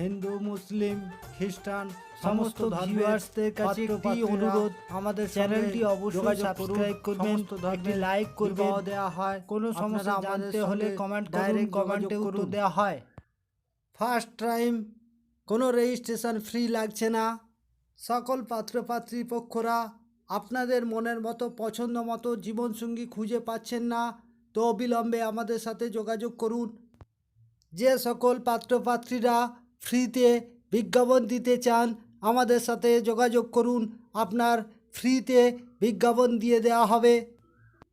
হিন্দু মুসলিম খ্রিস্টান সমস্ত ধর্মের ভিউয়ার্সদের কাছে একটি অনুরোধ আমাদের চ্যানেলটি অবশ্যই সাবস্ক্রাইব করবেন একটি লাইক করবেন। দেওয়া হয়। কোনো সমস্যা জানতে হলে কমেন্ট ডাইরেক্ট কমেন্টে উত্তর। দেওয়া হয়। ফার্স্ট টাইম কোনো রেজিস্ট্রেশন ফ্রি লাগছে না। সকল পাত্রপাত্রী পক্ষরা আপনাদের মনের মতো পছন্দ মতো জীবনসঙ্গী খুঁজে পাচ্ছেন না তো অবিলম্বে আমাদের সাথে যোগাযোগ করুন। যে সকল পাত্রপাত্রীরা ফ্রিতে বিজ্ঞাপন দিতে চান, আমাদের সাথে যোগাযোগ করুন। আপনার ফ্রিতে বিজ্ঞাপন দিয়ে দেওয়া হবে।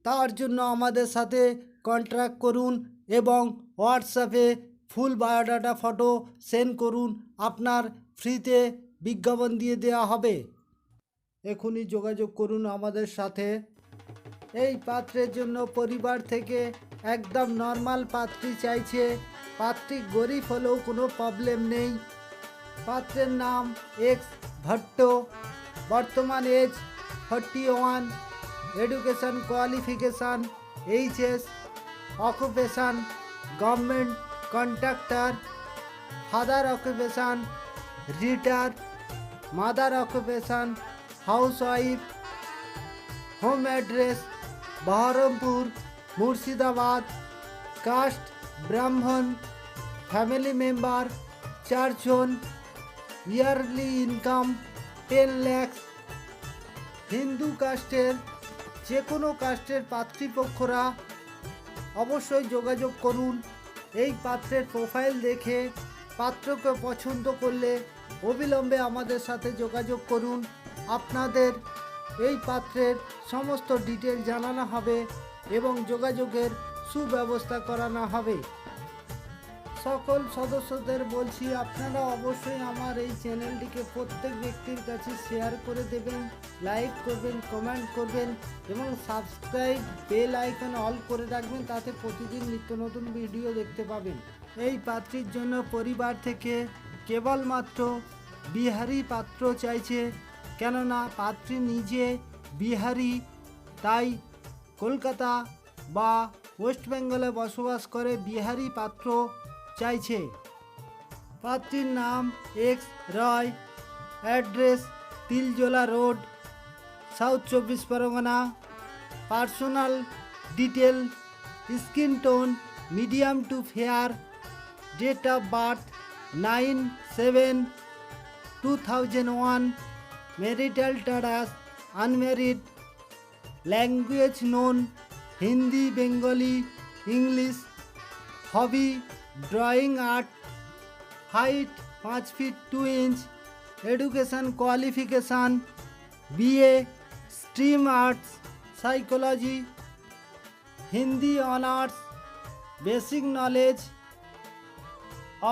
তার জন্য আমাদের সাথে কন্ট্রাক্ট করুন এবং হোয়াটসঅ্যাপে ফুল বায়োডাটা ফটো সেন্ড করুন। আপনার ফ্রিতে বিজ্ঞাপন দিয়ে দেওয়া হবে। এখনই যোগাযোগ করুন আমাদের সাথে। এই পাত্রের জন্য পরিবার থেকে একদম নর্মাল পাত্রী চাইছে। পাত্রী গরিব হলেও কোনো প্রবলেম নেই পাত্রের নাম এক্স ভট্ট বর্তমান age forty one education qualification HS occupation government contractor father occupation retired mother occupation housewife home address Baharampur Murshidabad caste Brahmin family member চারজন yearly income ten lakhs Hindu কাস্টের যে কোনো কাস্টের পাত্রীপক্ষরা অবশ্যই যোগাযোগ করুন। এই পাত্রের প্রোফাইল দেখে পাত্রকে পছন্দ করলে অবিলম্বে আমাদের সাথে যোগাযোগ করুন। আপনাদের এই পাত্রের সমস্ত ডিটেল জানানো হবে এবং যোগাযোগের সুব্যবস্থা করানো হবে। সকল সদস্যদের বলছি, আপনারা অবশ্যই আমার এই চ্যানেলটিকে প্রত্যেক ব্যক্তির কাছে শেয়ার করে দেবেন লাইক করবেন কমেন্ট করবেন এবং সাবস্ক্রাইব বেল আইকন অল করে রাখবেন, তাতে প্রতিদিন নিত্য নতুন ভিডিও দেখতে পাবেন। এই পাত্রীর জন্য পরিবার থেকে কেবলমাত্র বিহারি পাত্র চাইছে, কেননা পাত্রী নিজে বিহারি, তাই কলকাতা বা ওয়েস্ট বেঙ্গলে বসবাস করে বিহারি পাত্র চাইছে। পাত্রীর নাম X Roy, address Tiljala road, south চব্বিশ Pargana. Personal detail, skin tone, medium to fair, date of birth nine seven two thousand one, marital টারাস, unmarried, language known, Hindi, Bengali, English, hobby drawing art height পাঁচ feet two inch education qualification BA stream arts psychology Hindi honours basic knowledge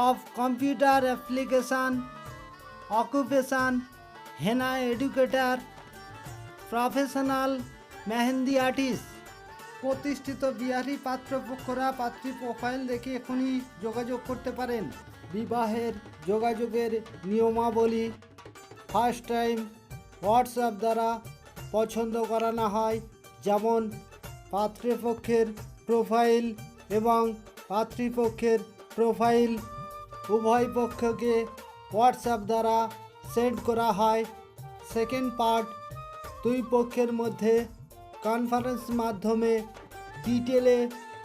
of computer application occupation henna educator professional mehendi artist প্রতিষ্ঠিত বিহারি পাত্রপক্ষরা পাত্রী profile দেখে এখনই যোগাযোগ করতে পারেন। বিবাহের যোগাযোগের নিয়মাবলী ফার্স্ট টাইম হোয়াটসঅ্যাপ দ্বারা পছন্দ করানো হয়, যেমন পাত্রপক্ষের প্রোফাইল এবং পাত্রীপক্ষের প্রোফাইল উভয় পক্ষকে হোয়াটসঅ্যাপ দ্বারা সেন্ড করা হয়। সেকেন্ড পার্ট দুই পক্ষের মধ্যে কনফারেন্স মাধ্যমে ডিটেলে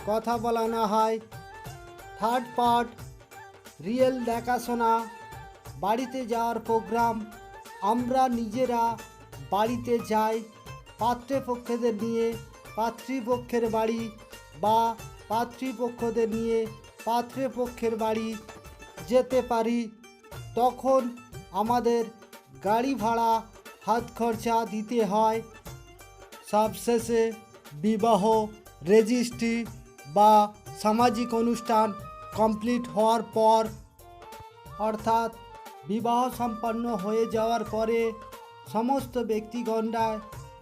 কথা বলানো হয়। থার্ড পার্ট রিয়েল দেখাশোনা। বাড়িতে যাওয়ার প্রোগ্রাম আমরা নিজেরা বাড়িতে যাই, পাত্রপক্ষদের নিয়ে, পাত্রীপক্ষের বাড়ি বা পাত্রীপক্ষদের নিয়ে পাত্রপক্ষের বাড়ি যেতে পারি। তখন আমাদের গাড়ি ভাড়া হাত খরচা দিতে হয়। সবশেষে বিবাহ, রেজিস্ট্রি বা সামাজিক অনুষ্ঠান কমপ্লিট হওয়ার পর, অর্থাৎ বিবাহ সম্পন্ন হয়ে যাওয়ার পরে সমস্ত ব্যক্তিগণরা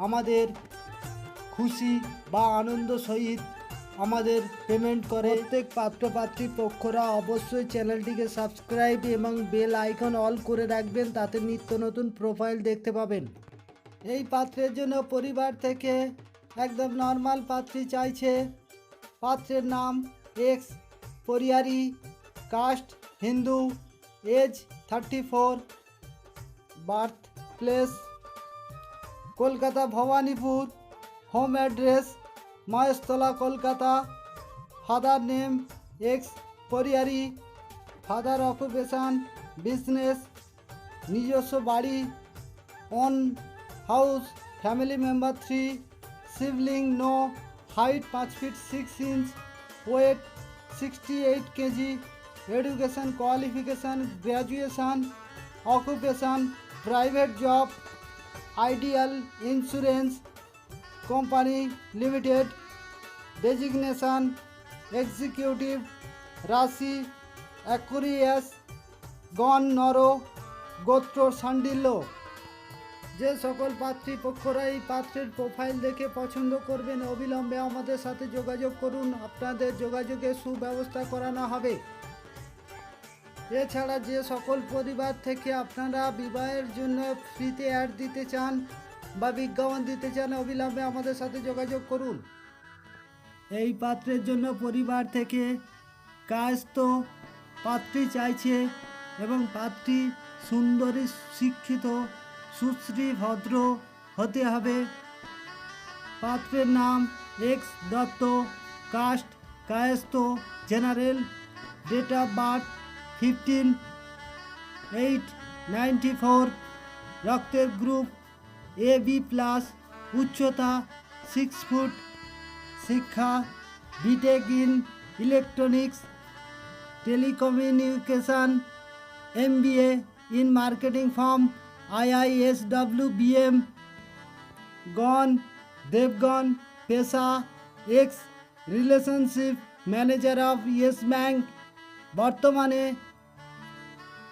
আমাদের খুশি বা আনন্দ সহিত আমাদের পেমেন্ট করে। প্রত্যেক পাত্রপাত্রী পক্ষরা অবশ্যই চ্যানেলটিকে সাবস্ক্রাইব এবং বেল আইকন অল করে রাখবেন, তাতে নিত্য নতুন প্রোফাইল দেখতে পাবেন। এই পাত্রের জন্য পরিবার থেকে একদম নর্মাল পাত্রী চাইছে। পাত্রের নাম X Pariyari caste Hindu age thirty four birth place Kolkata, Bhowanipore home address Maheshtala Kolkata father name X Pariyari father occupation business নিজস্ব বাড়ি own house family member three sibling no height পাঁচ feet six inch weight sixty eight kg education qualification graduation occupation private job ideal insurance company limited designation executive রাশি Aquarius গণ নর গোত্র সান্ডিল্য যে সকল পাত্রীপক্ষরা এই পাত্রের প্রোফাইল দেখে পছন্দ করবেন, অবিলম্বে আমাদের সাথে যোগাযোগ করুন। আপনাদের যোগাযোগের সুব্যবস্থা করানো হবে। এছাড়া যে সকল পরিবার থেকে আপনারা বিবাহের জন্য ফ্রিতে অ্যাড দিতে চান বা বিজ্ঞাপন দিতে চান, অবিলম্বে আমাদের সাথে যোগাযোগ করুন। এই পাত্রের জন্য পরিবার থেকে কাজ তো পাত্রী চাইছে এবং পাত্রী সুন্দরী, শিক্ষিত সুশ্রী ভদ্র হতে হবে। পাত্রের নাম X Dutta caste Kayastha general date of birth fifteen eight ninety four রক্তের গ্রুপ এ বি প্লাস উচ্চতা সিক্স ফুট শিক্ষা BTech in electronics telecommunication M B A in marketing firm IIS W BM গণ দেবগণ পেশা X relationship manager of Yes Bank বর্তমানে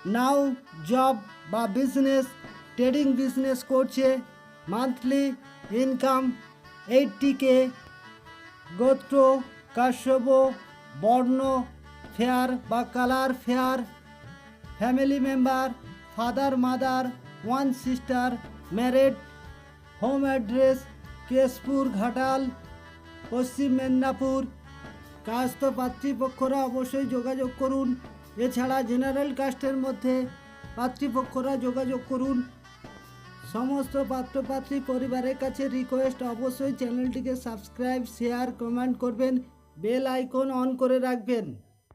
now job বা business, trading business করছে, monthly income eighty K গোত্র, কাশ্যপ, বর্ণ, ফেয়ার বা colour fair, family member, father, mother one sister, married, home address, Keshpur, Ghatal, Paschim Medinipur. Caste পাত্রীপক্ষরা অবশ্যই যোগাযোগ করুন। এছাড়া জেনারেল কাস্টের মধ্যে পাত্রীপক্ষরা যোগাযোগ করুন। সমস্ত পাত্রপাত্রী পরিবারের কাছে রিকোয়েস্ট অবশ্যই চ্যানেলটিকে সাবস্ক্রাইব শেয়ার কমেন্ট করবেন। বেল আইকন অন করে রাখবেন।